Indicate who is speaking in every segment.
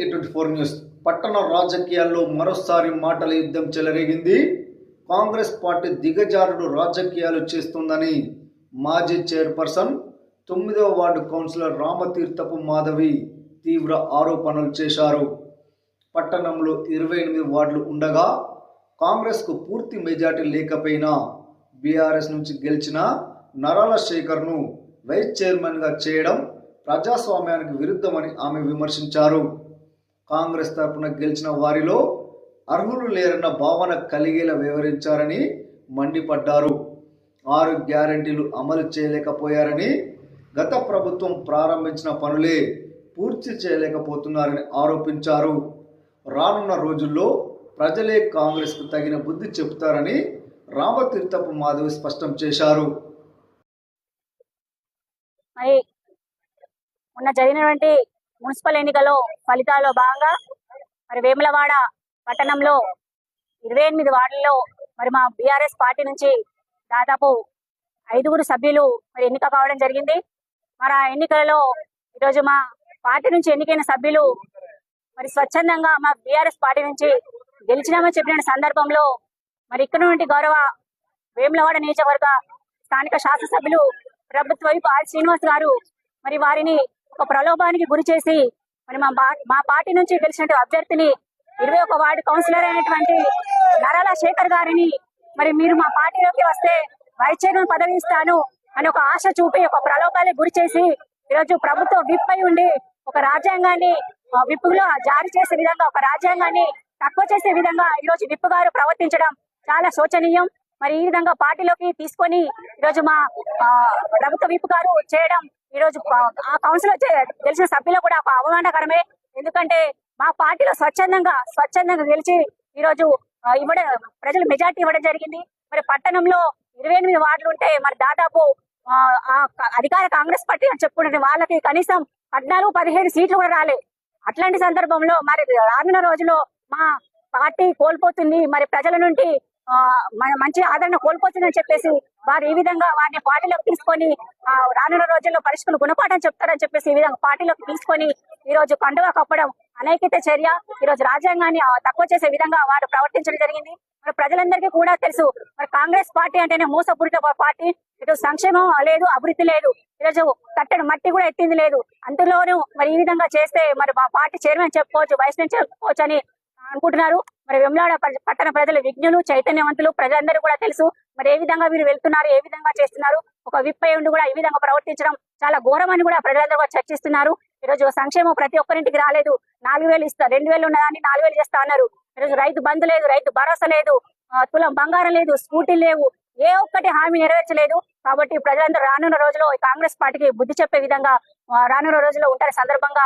Speaker 1: News. పట్టణ రాజకీయాల్లో మరోసారి మాటల యుద్ధం చెలరేగింది. కాంగ్రెస్ పార్టీ దిగజారుడు రాజకీయాలు చేస్తుందని మాజీ చైర్పర్సన్ తొమ్మిదవ వార్డు కౌన్సిలర్ రామతీర్థపు మాధవి తీవ్ర ఆరోపణలు చేశారు. పట్టణంలో ఇరవై ఎనిమిది వార్డులు ఉండగా కాంగ్రెస్కు పూర్తి మెజార్టీ లేకపోయినా బీఆర్ఎస్ నుంచి గెలిచిన నరాల శేఖర్ను వైస్ చైర్మన్గా చేయడం ప్రజాస్వామ్యానికి విరుద్ధమని ఆమె విమర్శించారు. కాంగ్రెస్ తరపున గెలిచిన వారిలో అర్హులు లేరన్న భావన కలిగేలా వివరించారని మండిపడ్డారు. ఆరు గ్యారంటీలు అమలు చేయలేకపోయారని గత ప్రభుత్వం ప్రారంభించిన పనులే పూర్తి చేయలేకపోతున్నారని ఆరోపించారు. రానున్న రోజుల్లో ప్రజలే కాంగ్రెస్కు తగిన బుద్ధి చెబుతారని రామతీర్థపు మాధవి స్పష్టం చేశారు.
Speaker 2: ఉన్న జరిగినటువంటి మున్సిపల్ ఎన్నికలో ఫలితాల్లో భాగంగా మరి వేములవాడ పట్టణంలో ఇరవై ఎనిమిది వార్డుల్లో మరి మా బీఆర్ఎస్ పార్టీ నుంచి దాదాపు ఐదుగురు సభ్యులు మరి ఎన్నిక కావడం జరిగింది. మరి ఆ ఎన్నికలలో ఈరోజు మా పార్టీ నుంచి ఎన్నికైన సభ్యులు మరి స్వచ్ఛందంగా మా బీఆర్ఎస్ పార్టీ నుంచి గెలిచినామని చెప్పిన సందర్భంలో మరి ఇక్కడ నుండి గౌరవ వేములవాడ నియోజకవర్గ స్థానిక శాసనసభ్యులు ప్రభుత్వ వైపు ఆర్ శ్రీనివాస్ గారు మరి వారిని ఒక ప్రలోభానికి గురి చేసి మరి మా మా పార్టీ నుంచి గెలిచిన అభ్యర్థిని ఇరవై ఒక వార్డు కౌన్సిలర్ అయినటువంటి నరాల శేఖర్ గారిని మరి మీరు మా పార్టీలోకి వస్తే వైస్ చైర్మన్ పదవి ఇస్తాను అని ఒక ఆశ చూపి ఒక ప్రలోభానికి గురి చేసి ఈరోజు ప్రభుత్వం విప్ అయి ఉండి ఒక రాజ్యాంగాన్ని విప్ విప్పులో జారీ చేసే విధంగా ఒక రాజ్యాంగాన్ని తక్కువ చేసే విధంగా ఈరోజు విప్ గారు ప్రవర్తించడం చాలా శోచనీయం. మరి ఈ విధంగా పార్టీలోకి తీసుకొని ఈరోజు మా ప్రభుత్వ విప్ గారు చేయడం ఈ రోజు ఆ కౌన్సిల్ గెలిచిన సభ్యులు కూడా ఒక అవమానకరమే. ఎందుకంటే మా పార్టీలో స్వచ్ఛందంగా స్వచ్ఛందంగా గెలిచి ఈ రోజు ఇవ్వడం ప్రజలు మెజార్టీ ఇవ్వడం జరిగింది. మరి పట్టణంలో ఇరవై ఎనిమిది వార్డులు ఉంటే మరి దాదాపు ఆ, అధికార కాంగ్రెస్ పార్టీ అని చెప్పుకుంటుంది వాళ్ళకి కనీసం పద్నాలుగు పదిహేను సీట్లు కూడా రాలే. అట్లాంటి సందర్భంలో మరి రానున్న రోజుల్లో మా పార్టీ కోల్పోతుంది. మరి ప్రజల నుండి మంచి ఆదరణ కోల్పోతుందని చెప్పేసి వారు ఈ విధంగా వారిని పార్టీలోకి తీసుకొని ఆ, రానున్న రోజుల్లో పరిస్థితులు గుణపాఠం చెప్తారని చెప్పేసి ఈ విధంగా పార్టీలోకి తీసుకొని ఈ రోజు పండుగ కప్పడం అనేకత చర్య. ఈ రోజు రాజ్యాంగాన్ని తక్కువ చేసే విధంగా వారు ప్రవర్తించడం జరిగింది. మరి ప్రజలందరికీ కూడా తెలుసు మరి కాంగ్రెస్ పార్టీ అంటేనే మోసపూరిత పార్టీ. ఇటు సంక్షేమం లేదు అభివృద్ధి లేదు. ఈరోజు కట్టడి మట్టి కూడా ఎత్తింది లేదు. అందులోనూ మరి ఈ విధంగా చేస్తే మరి మా పార్టీ చైర్మన్ చెప్పుకోవచ్చు వైస్ నుంచి చెప్పుకోవచ్చు అని అనుకుంటున్నారు. మరి వెమ్లాడ పట్టణ ప్రజలు విజ్ఞులు చైతన్యవంతులు ప్రజలందరూ కూడా తెలుసు మరి ఏ విధంగా వీరు వెళ్తున్నారు ఏ విధంగా చేస్తున్నారు. ఒక విప్పై ఉండి కూడా ఈ విధంగా ప్రవర్తించడం చాలా ఘోరమని కూడా ప్రజలందరూ కూడా చర్చిస్తున్నారు. ఈ రోజు సంక్షేమం ప్రతి ఒక్కరింటికి రాలేదు. నాలుగు వేలు ఇస్తా రెండు వేలు ఉన్నదాన్ని నాలుగు వేలు చేస్తా అన్నారు. ఈరోజు రైతు బంధు లేదు రైతు భరోసా లేదు తులం బంగారం లేదు స్కూటీ లేవు ఏ ఒక్కటి హామీ నెరవేర్చలేదు. కాబట్టి ప్రజలందరూ రానున్న రోజుల్లో ఈ కాంగ్రెస్ పార్టీకి బుద్ధి చెప్పే విధంగా రానున్న రోజుల్లో ఉంటారు సందర్భంగా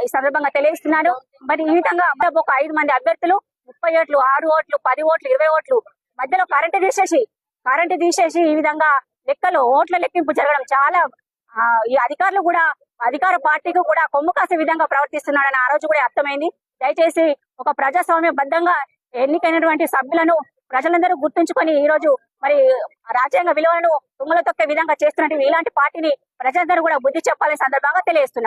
Speaker 2: ఈ సందర్భంగా తెలియజేస్తున్నాను. మరి ఈ విధంగా దాదాపు ఒక ఐదు మంది అభ్యర్థులు ముప్పై ఓట్లు ఆరు ఓట్లు పది ఓట్లు ఇరవై ఓట్లు మధ్యలో కరెంటు తీసేసి కరెంటు తీసేసి ఈ విధంగా లెక్కలు ఓట్ల లెక్కింపు జరగడం చాలా ఆ, ఈ అధికారులు కూడా అధికార పార్టీకి కూడా కొమ్ము కాసే విధంగా ప్రవర్తిస్తున్నాడని ఆ రోజు కూడా అర్థమైంది. దయచేసి ఒక ప్రజాస్వామ్య బద్దంగా ఎన్నికైనటువంటి సభ్యులను ప్రజలందరూ గుర్తుంచుకొని ఈ రోజు మరి రాజ్యాంగ విలువలను తుంగలు తొక్కే విధంగా చేస్తున్నట్టు ఇలాంటి పార్టీని ప్రజలందరూ కూడా బుద్ధి చెప్పాలని సందర్భంగా తెలియజేస్తున్నారు